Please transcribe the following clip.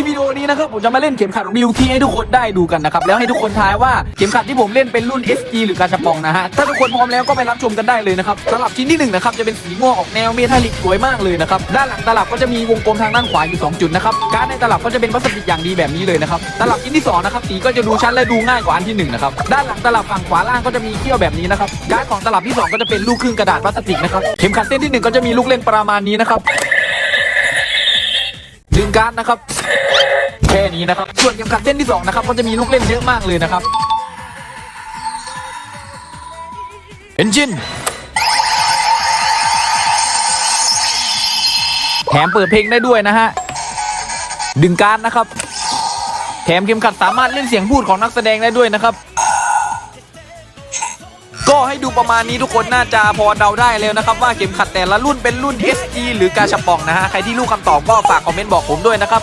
ลิปวิดีโอนี้นะครับผมจะมาเล่นเข็มขัด BLT ให้ทุกคนได้ดูกันนะครับแล้วให้ทุกคนทายว่าเข็มขัดที่ผมเล่นเป็นรุ่น SG หรือกาชาปองนะฮะถ้าทุกคนพร้อมแล้วก็ไปรับชมกันได้เลยนะครับตลับชิ้นที่หนึ่งนะครับจะเป็นสีม่วงออกแนวเมทัลลิกสวยมากเลยนะครับด้านหลังตลับก็จะมีวงกลมทางด้านขวาอยู่สองจุดนะครับการในตลับก็จะเป็นพลาสติกอย่างดีแบบนี้เลยนะครับตลับชิ้นที่สองนะครับสีก็จะดูชัดและดูง่ายกว่าอันที่หนึ่งนะครับด้านหลังตลับฝั่งขวาล่างก็จะมีเขี้ยวแบบนี้นะครับการของตลับที่สองก็จะเป็นลูกครึ่งกระดาษพลาสติกนะครับเข็มขัดเส้นที่หนึ่งก็จะมีลูกเล่นประมาณนี้นะครับ การ์ดนะครับแค่นี้นะครับ ส่วนเข็มขัดเส้นที่สองนะครับก็จะมีลูกเล่นเยอะมากเลยนะครับเอนจินแถมเปิดเพลงได้ด้วยนะฮะ ดึงการ์ดนะครับ แถมเข็มขัดสามารถเล่นเสียงพูดของนักแสดงได้ด้วยนะครับ ก็ให้ดูประมาณนี้ทุกคนน่าจะพอเดาได้แล้วนะครับ ว่าเข็มขัดแต่ละรุ่นเป็นรุ่น SG หรือกาชาปองนะฮะ ใครที่รู้คำตอบก็ฝากคอมเมนต์บอกผมด้วยนะครับ